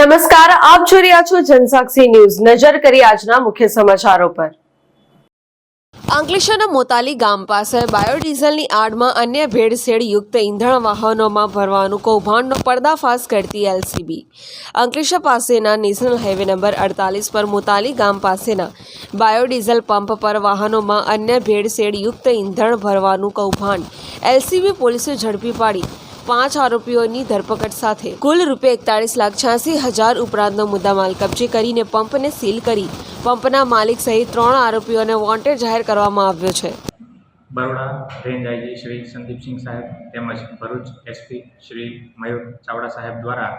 નમસ્કાર, આપ જોઈ રહ્યા છો જનસાક્ષી ન્યૂઝ. નજર કરી આજના મુખ્ય સમાચારો પર. અંકલેશ્વરના મોતાલી ગામ પાસે બાયોડીઝલની આડમાં અન્ય ભેળસેળ યુક્ત ઈંધણ વાહનોમાં ભરવાનું કૌભાંડનો પર્દાફાશ કરતી એલસીબી. અંકલેશ્વર પાસેના નેશનલ હાઈવે નંબર અડતાલીસ પર મોતાલી ગામ પાસેના બાયોડીઝલ પંપ પર વાહનોમાં અન્ય ભેળસેળ યુક્ત ઈંધણ ભરવાનું કૌભાંડ એલસીબી પોલીસે ઝડપી પાડી. પાંચ આરોપીઓની ધરપકડ સાથે કુલ રૂપિયા એકતાળીસ લાખ છ્યાસી હજાર ઉપરાંતનો મુદ્દામાલ કબજે કરીને પંપને સીલ કરી પંપના માલિક સહિત ત્રણ આરોપીઓને વોન્ટેડ જાહેર કરવામાં આવ્યો છે. બરોડા રેન્જ આઈજી શ્રી સંદીપસિંહ સાહેબ તેમજ ભરૂચ એસપી શ્રી મયુર ચાવડા સાહેબ દ્વારા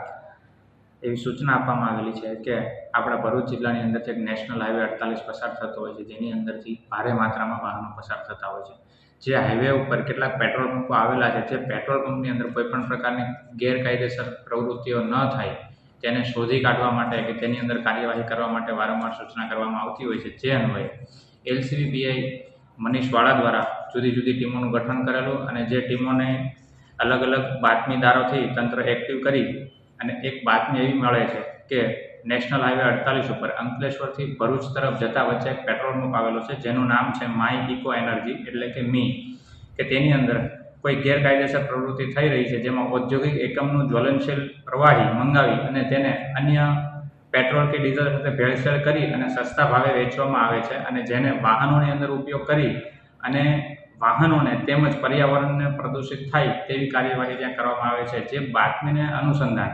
એવી સૂચના આપવામાં આવેલી છે કે આપણા ભરૂચ જિલ્લાની અંદરથી એક નેશનલ હાઈવે અડતાલીસ પસાર થતો હોય છે, જેની અંદરથી ભારે માત્રામાં વાહનો પસાર થતા હોય છે. જે હાઈવે ઉપર કેટલાક પેટ્રોલ પંપો આવેલા છે, જે પેટ્રોલ પંપની અંદર કોઈપણ પ્રકારની ગેરકાયદેસર પ્રવૃત્તિઓ ન થાય, તેને શોધી કાઢવા માટે કે તેની અંદર કાર્યવાહી કરવા માટે વારંવાર સૂચના કરવામાં આવતી હોય છે, જે અન્વયે એલસીબીઆઈ મનીષવાળા મનીષ વાળા દ્વારા જુદી જુદી ટીમોનું ગઠન કરેલું અને જે ટીમોને અલગ અલગ બાતમીદારોથી તંત્ર એક્ટિવ કરી અને એક બાતમી એવી મળે છે કે નેશનલ હાઈવે અડતાલીસ ઉપર અંકલેશ્વરથી ભરૂચ તરફ જતા વચ્ચે એક પેટ્રોલ પંપ આવેલો છે, જેનું નામ છે માય ઇકો એનર્જી, એટલે કે મી, કે તેની અંદર કોઈ ગેરકાયદેસર પ્રવૃત્તિ થઈ રહી છે, જેમાં ઔદ્યોગિક એકમનું જ્વલનશીલ પ્રવાહી મંગાવી અને તેને અન્ય પેટ્રોલ કે ડીઝલ સાથે ભેળસેળ કરી અને સસ્તા ભાવે વેચવામાં આવે છે અને જેને વાહનોની અંદર ઉપયોગ કરી અને વાહનોને તેમજ પર્યાવરણને પ્રદૂષિત થાય તેવી કાર્યવાહી ત્યાં કરવામાં આવે છે. જે બાતમીને અનુસંધાન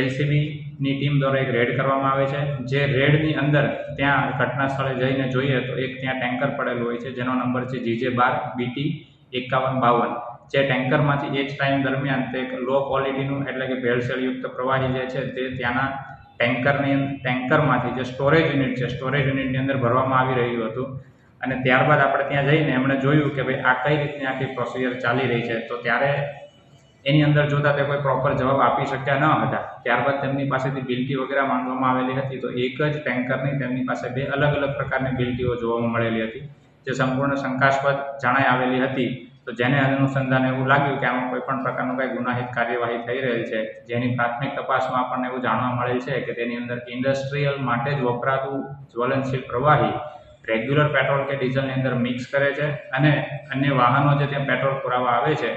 એલસીબીની ટીમ દ્વારા એક રેડ કરવામાં આવે છે. જે રેડની અંદર ત્યાં ઘટના સ્થળે જઈને જોઈએ તો એક ત્યાં ટેન્કર પડેલું હોય છે, જેનો નંબર છે જીજે બાર બીટી એકાવન બાવન. જે ટેન્કરમાંથી એ જ ટાઈમ દરમિયાન તે એક લો ક્વોલિટીનું એટલે કે ભેળસેળયુક્ત પ્રવાહી જે છે તે ત્યાંના ટેન્કરની ટેન્કરમાંથી જે સ્ટોરેજ યુનિટ છે સ્ટોરેજ યુનિટની અંદર ભરવામાં આવી રહ્યું હતું. અને ત્યારબાદ આપણે ત્યાં જઈને એમણે જોયું કે ભાઈ આ કઈ રીતની આખી પ્રોસિજર ચાલી રહી છે. તો ત્યારે એની અંદર જોતા તે કોઈ પ્રોપર જવાબ આપી શક્યા ન હતા. ત્યારબાદ તેમની પાસેથી બિલ્ટી વગેરે માંગવામાં આવેલી હતી તો એક જ ટેન્કરની તેમની પાસે બે અલગ અલગ પ્રકારની બિલ્ટીઓ જોવામાં મળેલી હતી, જે સંપૂર્ણ શંકાસ્પદ જણાઈ આવેલી હતી. તો જેને અનુસંધાને એવું લાગ્યું કે આમાં કોઈ પણ પ્રકારનું કંઈ ગુનાહિત કાર્યવાહી થઈ રહેલ છે, જેની પ્રાથમિક તપાસમાં આપણને એવું જાણવા મળેલ છે કે તેની અંદર ઇન્ડસ્ટ્રીયલ માટે જ વપરાતું જ્વલનશીલ પ્રવાહી રેગ્યુલર પેટ્રોલ કે ડીઝલની અંદર મિક્સ કરે છે અને અન્ય વાહનો જે ત્યાં પેટ્રોલ પુરાવા આવે છે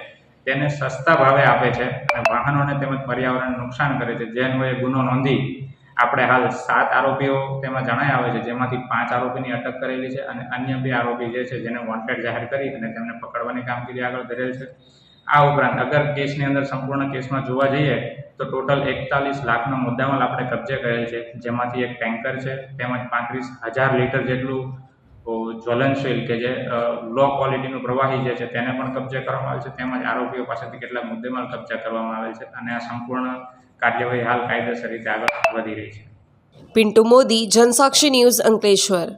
તેને સસ્તા ભાવે આપે છે અને વાહનોને તેમજ પર્યાવરણને નુકસાન કરે છે. જે અન્વયે ગુનો નોંધી આપણે હાલ સાત આરોપીઓ તેમાં જણાય આવે છે, જેમાંથી પાંચ આરોપીની અટક કરેલી છે અને અન્ય બે આરોપી જે છે જેને વોન્ટેડ જાહેર કરી અને તેમને પકડવાની કામગીરી આગળ ધરેલ છે. આ ઉપરાંત અગર કેસની અંદર સંપૂર્ણ કેસમાં જોવા જઈએ તો ટોટલ એકતાલીસ લાખનો મુદ્દામાલ આપણે કબજે કરેલ છે, જેમાંથી એક ટેન્કર છે, તેમજ પાંત્રીસ હજાર લીટર જેટલું જ્વલનશીલ કે જે લો ક્વોલિટીનું પ્રવાહી જે છે તેને પણ કબજે કરવામાં આવે છે. તેમજ આરોપીઓ પાસેથી કેટલાક મુદ્દેમાલ કબજા કરવામાં આવે છે અને આ સંપૂર્ણ કાર્યવાહી હાલ કાયદેસર રીતે આગળ વધી રહી છે. પિન્ટુ મોદી, જનસાક્ષી ન્યૂઝ અંકલેશ્વર.